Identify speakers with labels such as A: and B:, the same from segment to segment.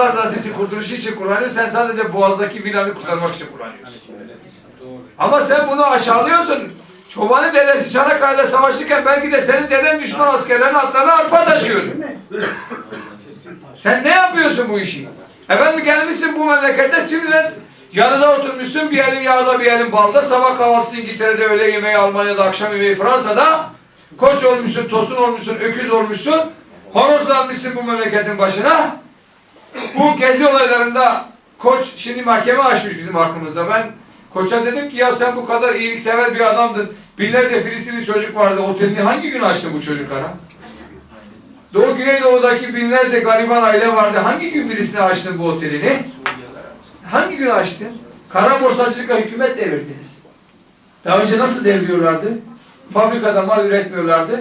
A: Rızası için, kurtuluşu için kullanıyorsun. Sen sadece boğazdaki villanı kurtarmak için kullanıyorsun. Ama sen bunu aşağılıyorsun. Çobanın dedesi Çanakkale'de savaşırken belki de senin deden düşman askerlerin atlarına arpa taşıyordu. Sen ne yapıyorsun bu işi? Efendim gelmişsin bu memlekette sinirlen yanına oturmuşsun bir elin yağda bir elin balda sabah kahvaltısı İngiltere'de öğle yemeği Almanya'da akşam yemeği Fransa'da koç olmuşsun, tosun olmuşsun, öküz olmuşsun horozlanmışsın bu memleketin başına bu gezi olaylarında koç şimdi mahkeme açmış bizim hakkımızda. Ben koça dedim ki ya sen bu kadar iyiliksever bir adamdın. Binlerce Filistinli çocuk vardı. Otelini hangi gün açtın bu çocuklara? Doğu Güneydoğu'daki binlerce gariban aile vardı. Hangi gün birisine açtın bu otelini? Hangi gün açtın? Kara borsacılıkla hükümet devirdiniz. Daha önce nasıl deviriyorlardı? Fabrikada mal üretmiyorlardı.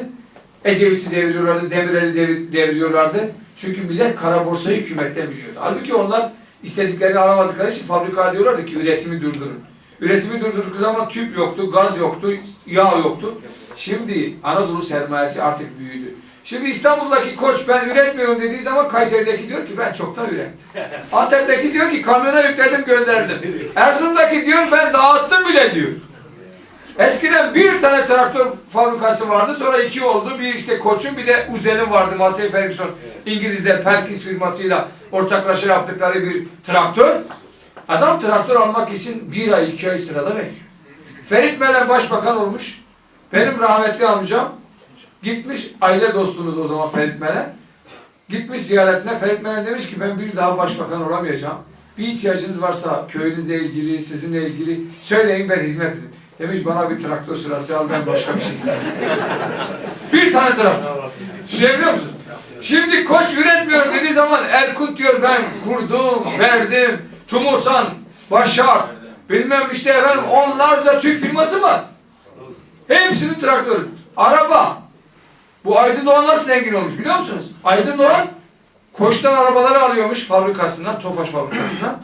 A: Ecevit'i deviriyorlardı, Demirel'i devir- deviriyorlardı. Çünkü millet kara borsayı hükümetten biliyordu. Halbuki onlar istediklerini alamadıkları için fabrika diyorlardı ki üretimi durdurun. Üretimi durdurduk zaman tüp yoktu, gaz yoktu, yağ yoktu. Şimdi Anadolu sermayesi artık büyüdü. Şimdi İstanbul'daki koç ben üretmiyorum dediği zaman Kayseri'deki diyor ki ben çoktan ürettim. Antep'teki diyor ki kamyona yükledim gönderdim. Erzurum'daki diyor ben dağıttım bile diyor. Eskiden bir tane traktör fabrikası vardı, sonra iki oldu. Bir işte Koç'un bir de Uzel'in vardı. Massey Ferguson İngilizler Perkins firmasıyla ortaklaşa yaptıkları bir traktör. Adam traktör almak için bir ay, iki ay sırada bekliyor. Ferit Melen başbakan olmuş. Benim rahmetli amcam gitmiş, aile dostumuz o zaman Ferit Melen. Gitmiş ziyaretine, Ferit Melen demiş ki ben bir daha başbakan olamayacağım. Bir ihtiyacınız varsa köyünüzle ilgili, sizinle ilgili söyleyin ben hizmet edeyim. Demiş bana bir traktör sırası al ben başka bir şey istemem. bir tane traktör. Düşünebiliyor musun? Şimdi koç üretmiyor dediği zaman Erkut diyor ben kurdum, verdim, Tumusan, Başar, bilmem işte efendim onlarca Türk firması var. Hepsinin traktörü. Araba. Bu Aydın Doğan nasıl zengin olmuş biliyor musunuz? Aydın Doğan Koç'tan arabaları alıyormuş fabrikasından, Tofaş fabrikasından.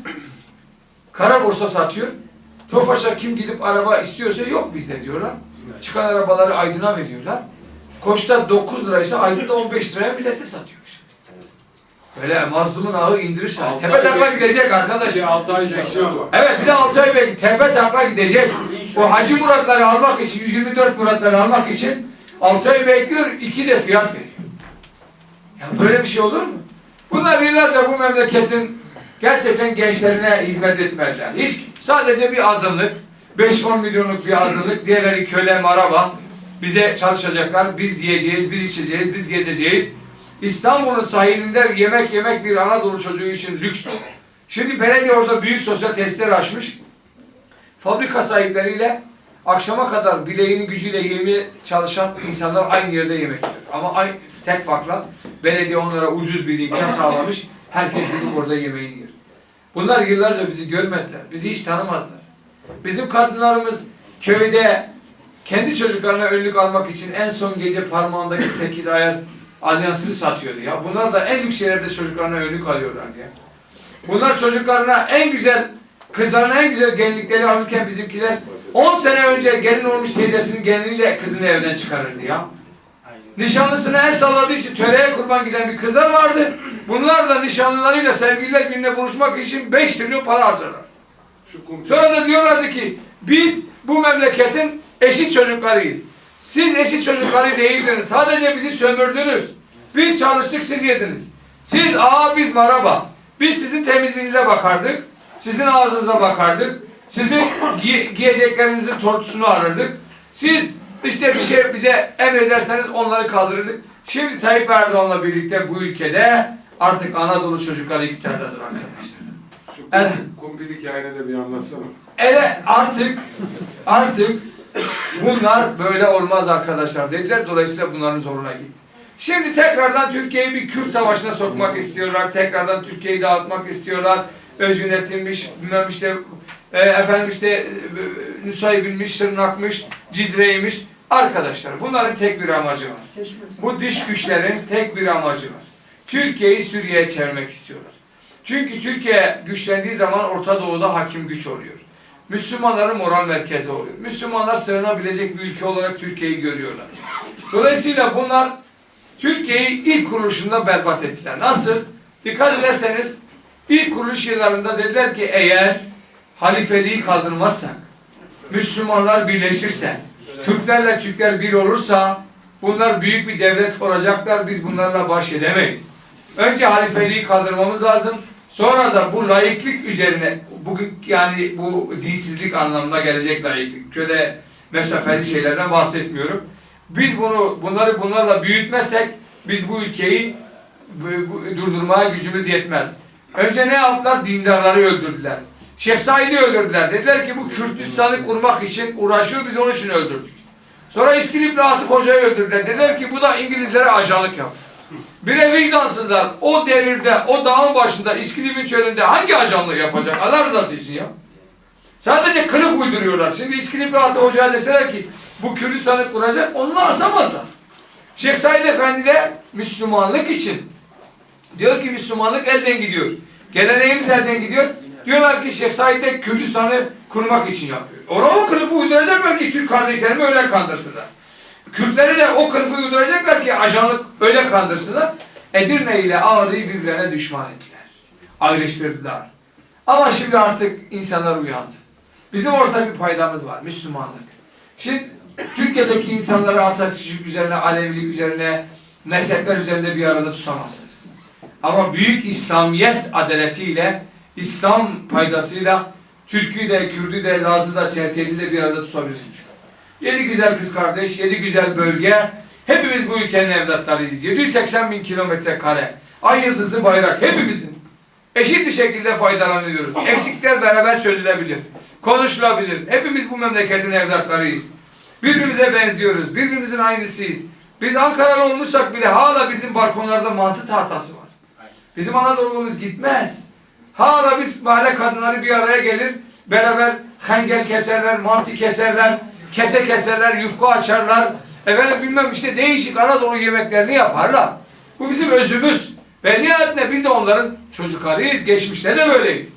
A: Kara borsa satıyor. Tofaş'a kim gidip araba istiyorsa yok bizde diyorlar. Çıkan arabaları Aydın'a veriyorlar. Koç'ta 9 liraysa Aydın'da 15 liraya millete satıyormuş. Öyle mazlumun ağı indirir
B: Altı
A: Tepe takla gidecek arkadaş.
B: Bir altı ay bekliyor bu.
A: Evet bir de 6 ay bek tepe takla gidecek. O Hacı Muratları almak için, 124 Muratları almak için 6 ay bekliyor, 2 de fiyat veriyor. Ya böyle bir şey olur mu? Bunlar yıllarca bu memleketin gerçekten gençlerine hizmet etmediler. Hiç sadece bir azınlık, 5-10 milyonluk bir azınlık, diğerleri köle, maraba. Bize çalışacaklar, biz yiyeceğiz, biz içeceğiz, biz gezeceğiz. İstanbul'un sahilinde yemek yemek bir Anadolu çocuğu için lüks. Şimdi belediye orada büyük sosyal tesisler açmış. Fabrika sahipleriyle akşama kadar bileğinin gücüyle yemeye çalışan insanlar aynı yerde yemek yiyor. Ama aynı, tek farkla belediye onlara ucuz bir imkan sağlamış. Herkes gidip orada yemeğini yer. Bunlar yıllarca bizi görmediler. Bizi hiç tanımadılar. Bizim kadınlarımız köyde kendi çocuklarına önlük almak için en son gece parmağındaki 8 ayar alyansını satıyordu ya. Bunlar da en lüks yerlerde çocuklarına önlük alıyorlardı ya. Bunlar çocuklarına en güzel, kızlarına en güzel gelinlikleri alırken bizimkiler 10 sene önce gelin olmuş teyzesinin geliniyle kızını evden çıkarırdı ya. Nişanlısına el salladığı için töreye kurban giden bir kızlar vardı. Bunlar da nişanlılarıyla sevgililer gününe buluşmak için 5 trilyon para harcarlar. Sonra da diyorlardı ki biz bu memleketin eşit çocuklarıyız. Siz eşit çocukları değildiniz. Sadece bizi sömürdünüz. Biz çalıştık siz yediniz. Siz aa biz maraba. Biz sizin temizliğinize bakardık. Sizin ağzınıza bakardık. Sizin giy- giyeceklerinizin tortusunu alırdık. Siz işte bir şey bize emrederseniz onları kaldırırdık. Şimdi Tayyip Erdoğan'la birlikte bu ülkede artık Anadolu çocukları iktidardadır arkadaşlar.
B: Şu
A: Evet.
B: kum, kumpir hikayeni de bir anlatsana.
A: Ele artık artık bunlar böyle olmaz arkadaşlar dediler. Dolayısıyla bunların zoruna gitti. Şimdi tekrardan Türkiye'yi bir Kürt savaşına sokmak istiyorlar. Tekrardan Türkiye'yi dağıtmak istiyorlar. Öz yönetilmiş, bilmem işte e, efendim işte e, Nusaybin'miş, Şırnak'mış, Cizre'ymiş. Arkadaşlar bunların tek bir amacı var. Bu dış güçlerin tek bir amacı var. Türkiye'yi Suriye'ye çevirmek istiyorlar. Çünkü Türkiye güçlendiği zaman Orta Doğu'da hakim güç oluyor. Müslümanların moral merkezi oluyor. Müslümanlar sığınabilecek bir ülke olarak Türkiye'yi görüyorlar. Dolayısıyla bunlar Türkiye'yi ilk kuruluşunda berbat ettiler. Nasıl? Dikkat ederseniz İlk kuruluş yıllarında dediler ki eğer halifeliği kaldırmazsak, Müslümanlar birleşirse, Türklerle Türkler bir olursa bunlar büyük bir devlet olacaklar. Biz bunlarla baş edemeyiz. Önce halifeliği kaldırmamız lazım. Sonra da bu laiklik üzerine bugün yani bu dinsizlik anlamına gelecek laiklik. Şöyle mesafeli şeylerden bahsetmiyorum. Biz bunu bunları bunlarla büyütmezsek biz bu ülkeyi bu, bu- durdurmaya gücümüz yetmez. Önce ne yaptılar? Dindarları öldürdüler. Şeyh Said'i öldürdüler. Dediler ki bu Kürtistan'ı kurmak için uğraşıyor, biz onun için öldürdük. Sonra İskilip'le Atıf Hoca'yı öldürdüler. Dediler ki bu da İngilizlere ajanlık yaptı. Bir de vicdansızlar o devirde, o dağın başında, İskilip'in çölünde hangi ajanlık yapacak? Allah rızası için ya. Sadece kılıf uyduruyorlar. Şimdi İskilip'le Atıf Hoca'ya deseler ki bu Kürdistan'ı kuracak, onu asamazlar. Şeyh Said Efendi de Müslümanlık için diyor ki Müslümanlık elden gidiyor. Geleneğimiz elden gidiyor. Diyorlar ki Şeyh Said de Kürdistan'ı kurmak için yapıyor. Ona o kılıfı uyduracaklar ki Türk kardeşlerimi öyle kandırsınlar. Kürtleri de o kılıfı uyduracaklar ki ajanlık öyle kandırsınlar. Edirne ile Ağrı'yı birbirlerine düşman ettiler. Ayrıştırdılar. Ama şimdi artık insanlar uyandı. Bizim ortak bir paydamız var. Müslümanlık. Şimdi Türkiye'deki insanları Atatürk üzerine, Alevilik üzerine, mezhepler üzerinde bir arada tutamazsınız. Ama büyük İslamiyet adaletiyle, İslam paydasıyla Türk'ü de, Kürt'ü de, Laz'ı da, Çerkez'i de bir arada tutabilirsiniz. Yedi güzel kız kardeş, yedi güzel bölge. Hepimiz bu ülkenin evlatlarıyız. 780 bin kilometre kare. Ay yıldızlı bayrak hepimizin. Eşit bir şekilde faydalanıyoruz. Eksikler beraber çözülebilir. Konuşulabilir. Hepimiz bu memleketin evlatlarıyız. Birbirimize benziyoruz. Birbirimizin aynısıyız. Biz Ankaralı olmuşsak bile hala bizim balkonlarda mantı tahtası var. Bizim Anadolu'muz gitmez. Hala biz mahalle kadınları bir araya gelir. Beraber hengel keserler, mantı keserler, kete keserler, yufka açarlar. Efendim bilmem işte değişik Anadolu yemeklerini yaparlar. Bu bizim özümüz. Ve nihayetinde biz de onların çocuklarıyız. Geçmişte de böyleydi.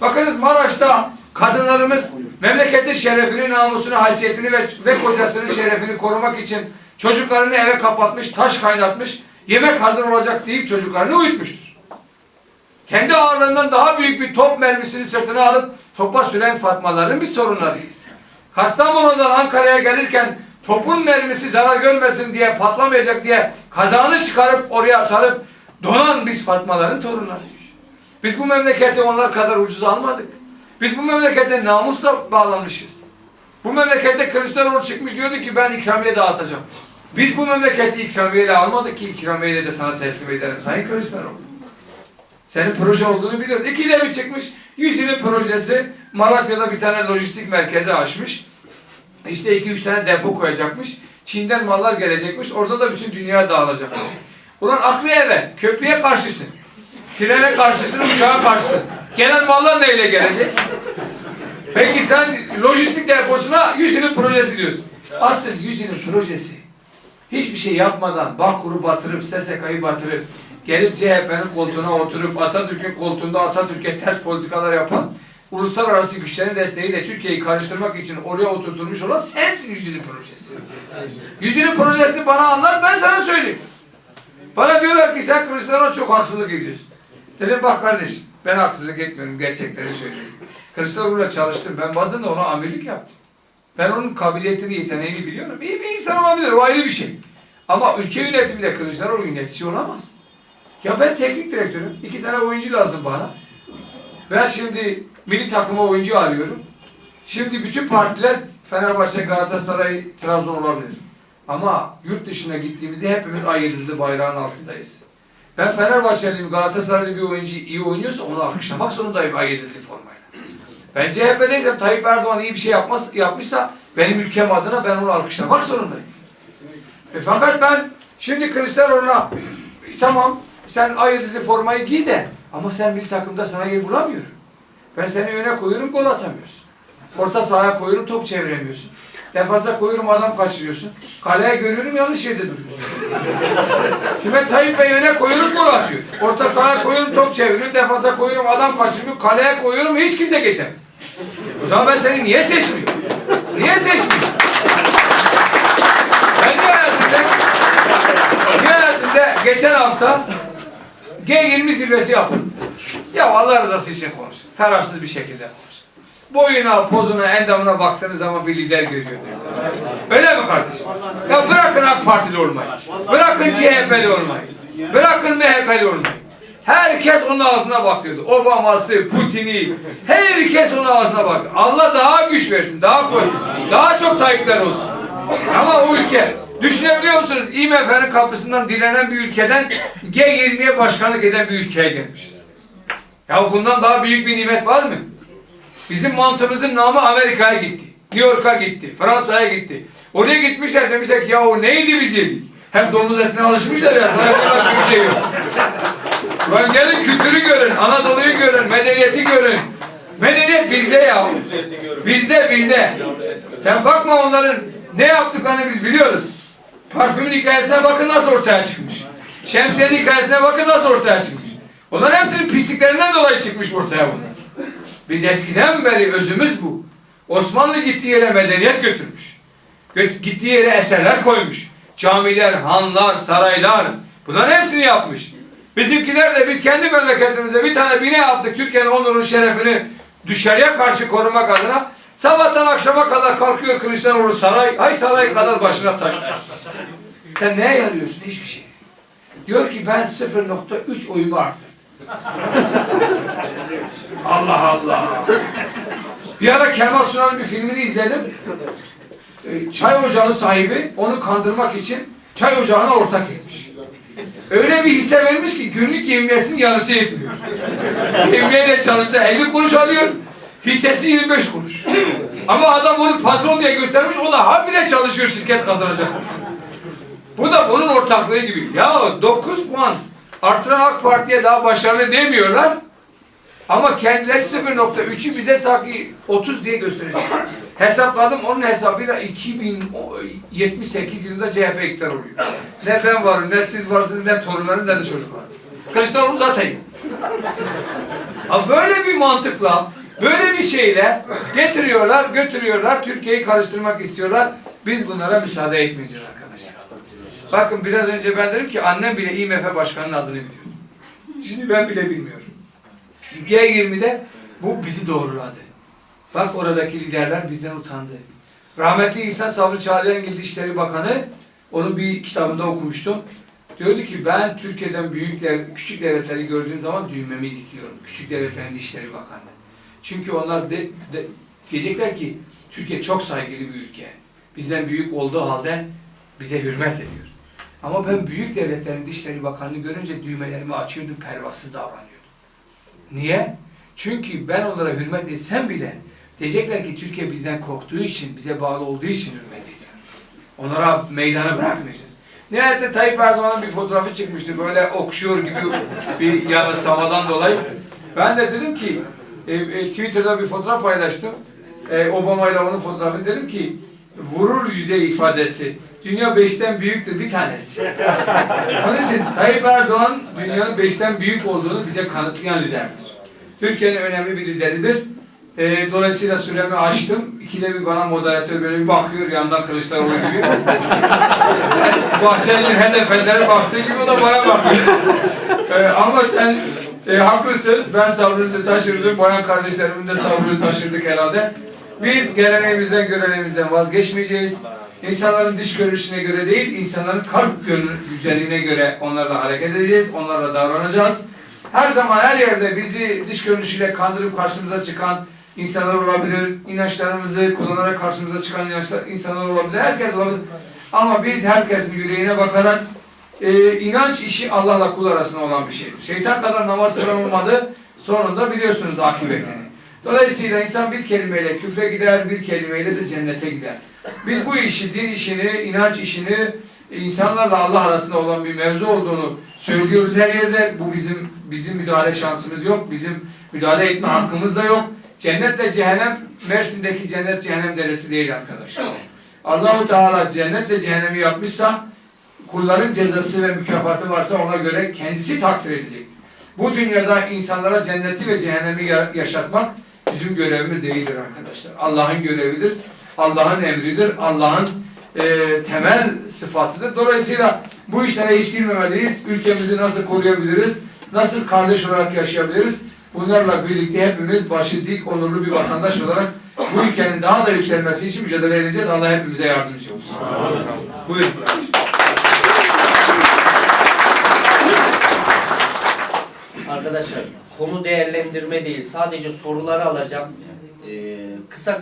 A: Bakınız Maraş'ta kadınlarımız memlekette şerefini, namusunu, haysiyetini ve, ve kocasının şerefini korumak için çocuklarını eve kapatmış, taş kaynatmış, yemek hazır olacak deyip çocuklarını uyutmuştur. Kendi ağırlığından daha büyük bir top mermisini sırtına alıp topa süren Fatmaların biz sorunlarıyız. Kastamonu'dan Ankara'ya gelirken topun mermisi zarar görmesin diye patlamayacak diye kazağını çıkarıp oraya sarıp donan biz Fatmaların torunlarıyız. Biz bu memleketi onlar kadar ucuz almadık. Biz bu memlekete namusla bağlanmışız. Bu memlekette Kılıçdaroğlu çıkmış diyordu ki ben ikramiye dağıtacağım. Biz bu memleketi ikramiyeyle almadık ki ikramiyeyle de sana teslim ederim Sayın Kılıçdaroğlu. Senin proje olduğunu biliyoruz. İkide bir çıkmış. Yüzünün projesi Malatya'da bir tane lojistik merkezi açmış. İşte iki üç tane depo koyacakmış. Çin'den mallar gelecekmiş. Orada da bütün dünya dağılacakmış. Ulan aklı eve, köprüye karşısın. Trene karşısın, uçağa karşısın. Gelen mallar neyle gelecek? Peki sen lojistik deposuna yüzünün projesi diyorsun. Asıl yüzünün projesi hiçbir şey yapmadan Bakur'u batırıp SSK'yı batırıp gelip CHP'nin koltuğuna oturup Atatürk'ün koltuğunda Atatürk'e ters politikalar yapan uluslararası güçlerin desteğiyle Türkiye'yi karıştırmak için oraya oturtulmuş olan sensin yüzünün projesi. Yüzünün projesini bana anlat ben sana söyleyeyim. Bana diyorlar ki sen Kılıçdaroğlu'na çok haksızlık ediyorsun. Dedim bak kardeşim ben haksızlık etmiyorum gerçekleri söylüyorum. Kılıçdaroğlu'yla çalıştım ben bazen de ona amirlik yaptım. Ben onun kabiliyetini, yeteneğini biliyorum. İyi bir insan olabilir, o ayrı bir şey. Ama ülke yönetiminde Kılıçdaroğlu yönetici olamaz. Ya ben teknik direktörüm, iki tane oyuncu lazım bana. Ben şimdi milli takıma oyuncu arıyorum. Şimdi bütün partiler Fenerbahçe, Galatasaray, Trabzon olabilir. Ama yurt dışına gittiğimizde hepimiz ay yıldızlı bayrağın altındayız. Ben Fenerbahçeliyim, Galatasaraylı bir oyuncu iyi oynuyorsa onu alkışlamak zorundayım ay yıldızlı formayla. Ben CHP'deysem Tayyip Erdoğan iyi bir şey yapmaz, yapmışsa benim ülkem adına ben onu alkışlamak zorundayım. E fakat ben şimdi Kılıçdaroğlu'na tamam sen ay yıldızlı formayı giy de ama sen bir takımda sana yer bulamıyorum. Ben seni öne koyuyorum gol atamıyorsun. Orta sahaya koyuyorum top çeviremiyorsun. Defansa koyuyorum adam kaçırıyorsun. Kaleye görüyorum yanlış yerde duruyorsun. Şimdi ben Tayyip Bey öne koyuyorum gol atıyor. Orta sahaya koyuyorum top çeviriyor. Defansa koyuyorum adam kaçırıyor. Kaleye koyuyorum hiç kimse geçemez. O zaman ben seni niye seçmiyorum? Niye seçmiyorum? Ben nihayetinde, nihayetinde geçen hafta G20 zirvesi yapıldı. Ya Allah rızası için konuş. Tarafsız bir şekilde konuş. Boyuna, pozuna, endamına baktığınız zaman bir lider görüyorsunuz. Öyle mi kardeşim? Ya bırakın AK Partili olmayı. Bırakın CHP'li olmayı. Bırakın MHP'li olmayı. Herkes onun ağzına bakıyordu. Obama'sı, Putin'i, herkes onun ağzına bakıyor. Allah daha güç versin, daha koy, daha çok Tayyipler olsun. Ama o ülke, düşünebiliyor musunuz? IMF'nin kapısından dilenen bir ülkeden G20'ye başkanlık eden bir ülkeye gelmişiz. Ya bundan daha büyük bir nimet var mı? Bizim mantımızın namı Amerika'ya gitti. New York'a gitti. Fransa'ya gitti. Oraya gitmişler demişler ki ya o neydi biz yedik? Hem domuz etine alışmışlar ya. Sana yapacak bir şey yok. Ulan gelin kültürü görün. Anadolu'yu görün. Medeniyeti görün. Medeniyet bizde ya. Bizde bizde. Sen bakma onların ne yaptıklarını biz biliyoruz. Parfümün hikayesine bakın nasıl ortaya çıkmış. Şemsiyenin hikayesine bakın nasıl ortaya çıkmış. Onların hepsinin pisliklerinden dolayı çıkmış ortaya bunlar. Biz eskiden beri özümüz bu. Osmanlı gittiği yere medeniyet götürmüş. Gö- Gittiği yere eserler koymuş. Camiler, hanlar, saraylar. Bunların hepsini yapmış. Bizimkiler de biz kendi memleketimize bir tane bine yaptık. Türkiye'nin onurunu, şerefini dışarıya karşı korumak adına. Sabahtan akşama kadar kalkıyor Kılıçdaroğlu saray. Ay saray kadar başına taş. Sen neye yarıyorsun? Hiçbir şey. Diyor ki ben 0.3 oyumu arttırdım. Allah Allah. Bir ara Kemal Sunal'ın bir filmini izledim. Ee, Çay ocağı sahibi onu kandırmak için çay ocağına ortak etmiş. Öyle bir hisse vermiş ki günlük yevmiyesinin yarısı yetmiyor. Yevmiyeyle çalışsa 50 kuruş alıyor, hissesi 25 kuruş. Ama adam onu patron diye göstermiş, o da habire çalışıyor şirket kazanacak. Bu da bunun ortaklığı gibi. Ya 9 puan artıran AK Parti'ye daha başarılı demiyorlar. Ama kendileri 0.3'ü bize sanki 30 diye gösterecek. Hesapladım onun hesabıyla 2078 yılında CHP iktidar oluyor. Ne ben varım, ne siz varsınız, ne torunlarınız, ne de çocuklar. Kılıçdaroğlu zaten yok. Böyle bir mantıkla, böyle bir şeyle getiriyorlar, götürüyorlar, Türkiye'yi karıştırmak istiyorlar. Biz bunlara müsaade etmeyeceğiz arkadaşlar. Bakın biraz önce ben dedim ki annem bile IMF başkanının adını biliyordu. Şimdi ben bile bilmiyorum. G20'de bu bizi doğruladı. Bak oradaki liderler bizden utandı. Rahmetli İhsan Sabri Çağlayangil Dışişleri Bakanı onun bir kitabında okumuştum. Diyordu ki ben Türkiye'den büyük dev, küçük devletleri gördüğüm zaman düğmemi dikliyorum. Küçük devletlerin Dışişleri Bakanı. Çünkü onlar de, de, diyecekler ki Türkiye çok saygılı bir ülke. Bizden büyük olduğu halde bize hürmet ediyor. Ama ben büyük devletlerin Dışişleri Bakanı'nı görünce düğmelerimi açıyordum, pervasız davranıyordum. Niye? Çünkü ben onlara hürmet etsem bile diyecekler ki Türkiye bizden korktuğu için, bize bağlı olduğu için hürmet ediyor. Onlara meydanı bırakmayacağız. Nihayet Tayyip Erdoğan'ın bir fotoğrafı çıkmıştı böyle okşuyor gibi bir yanılsamadan dolayı. Ben de dedim ki e, e, Twitter'da bir fotoğraf paylaştım. E, Obama ile onun fotoğrafı dedim ki vurur yüze ifadesi. Dünya beşten büyüktür bir tanesi. Onun için Tayyip Erdoğan dünyanın beşten büyük olduğunu bize kanıtlayan liderdir. Türkiye'nin önemli bir lideridir. Ee, dolayısıyla süremi açtım. İkide bir bana moderatör böyle bir bakıyor yandan Kılıçdaroğlu gibi. Bahçeli'nin HDP'lere baktığı gibi o da bana bakıyor. Ee, ama sen e, haklısın. Ben sabrınızı taşırdım. Bayan kardeşlerimin de sabrını taşırdık herhalde. Biz geleneğimizden, göreneğimizden vazgeçmeyeceğiz. İnsanların dış görünüşüne göre değil, insanların kalp güzelliğine göre onlarla hareket edeceğiz, onlarla davranacağız. Her zaman her yerde bizi dış görünüşüyle kandırıp karşımıza çıkan insanlar olabilir, inançlarımızı kullanarak karşımıza çıkan insanlar olabilir, herkes olabilir. Ama biz herkesin yüreğine bakarak e, inanç işi Allah'la kul arasında olan bir şeydir. Şeytan kadar namaz kılan olmadı, sonunda biliyorsunuz akıbetini. Dolayısıyla insan bir kelimeyle küfre gider, bir kelimeyle de cennete gider. Biz bu işi, din işini, inanç işini insanlarla Allah arasında olan bir mevzu olduğunu söylüyoruz her yerde. Bu bizim bizim müdahale şansımız yok. Bizim müdahale etme hakkımız da yok. Cennetle cehennem Mersin'deki cennet cehennem deresi değil arkadaşlar. Allahu Teala cennetle cehennemi yapmışsa kulların cezası ve mükafatı varsa ona göre kendisi takdir edecektir. Bu dünyada insanlara cenneti ve cehennemi ya- yaşatmak bizim görevimiz değildir arkadaşlar. Allah'ın görevidir. Allah'ın emridir. Allah'ın e, temel sıfatıdır. Dolayısıyla bu işlere hiç girmemeliyiz. Ülkemizi nasıl koruyabiliriz? Nasıl kardeş olarak yaşayabiliriz? Bunlarla birlikte hepimiz başı dik, onurlu bir vatandaş olarak bu ülkenin daha da yükselmesi için mücadele edeceğiz. Allah hepimize yardımcı olsun. Buyurun.
C: Arkadaşlar konu değerlendirme değil sadece soruları alacağım. Ee, kısa